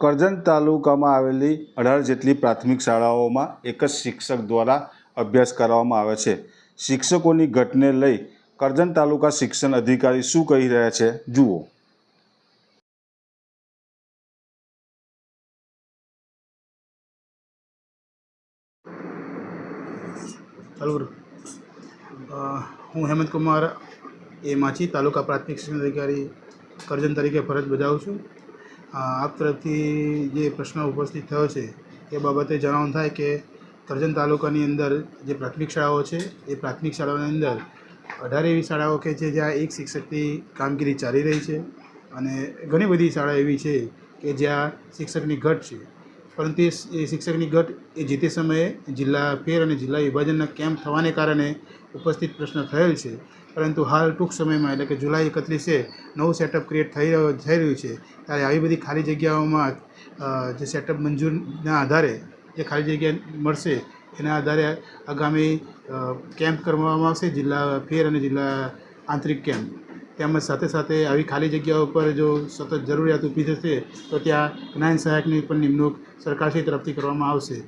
કરજણ તાલુકામાં આવેલી અઢાર જેટલી પ્રાથમિક શાળાઓમાં એક જ શિક્ષક દ્વારા અભ્યાસ કરાવવામાં આવે છે. શિક્ષકોની ઘટને લઈ કરજણ તાલુકા શિક્ષણ અધિકારી શું કહી રહ્યા છે? જુઓ. હું હેમંત કુમાર, એ માછી તાલુકા પ્રાથમિક શિક્ષણ અધિકારી, કરજણ તરીકે ફરજ બજાવું છું. આપ તરફથી જે પ્રશ્ન ઉપસ્થિત થયો છે, એ બાબતે જણાવવાનું થાય કે કરજણ તાલુકાની અંદર જે પ્રાથમિક શાળાઓ છે, એ પ્રાથમિક શાળાઓની અંદર અઢાર એવી શાળાઓ કે છે જ્યાં એક શિક્ષકની કામગીરી ચાલી રહી છે અને ઘણી બધી શાળા એવી છે કે જ્યાં શિક્ષકની ઘટ છે. પરંતુ એ શિક્ષકની ઘટ એ જે તે સમયે જિલ્લા ફેર અને જિલ્લા વિભાજનના કેમ્પ થવાને કારણે ઉપસ્થિત પ્રશ્ન થયેલ છે. પરંતુ હાલ ટૂંક સમયમાં, એટલે કે જુલાઈ એકત્રીસે, નવું સેટઅપ ક્રિએટ થઈ રહ્યો થઈ રહ્યું છે. ત્યારે આવી બધી ખાલી જગ્યાઓમાં જે સેટઅપ મંજૂરના આધારે જે ખાલી જગ્યા મળશે, એના આધારે આગામી કેમ્પ કરવામાં આવશે, જિલ્લા ફેર અને જિલ્લા આંતરિક કેમ્પ તેમજ સાથે સાથે આવી ખાલી જગ્યાઓ પર જો સતત જરૂરિયાત ઊભી થશે, તો ત્યાં જ્ઞાન સહાયકની પણ નિમણૂક સરકારશ્રી તરફથી કરવામાં આવશે.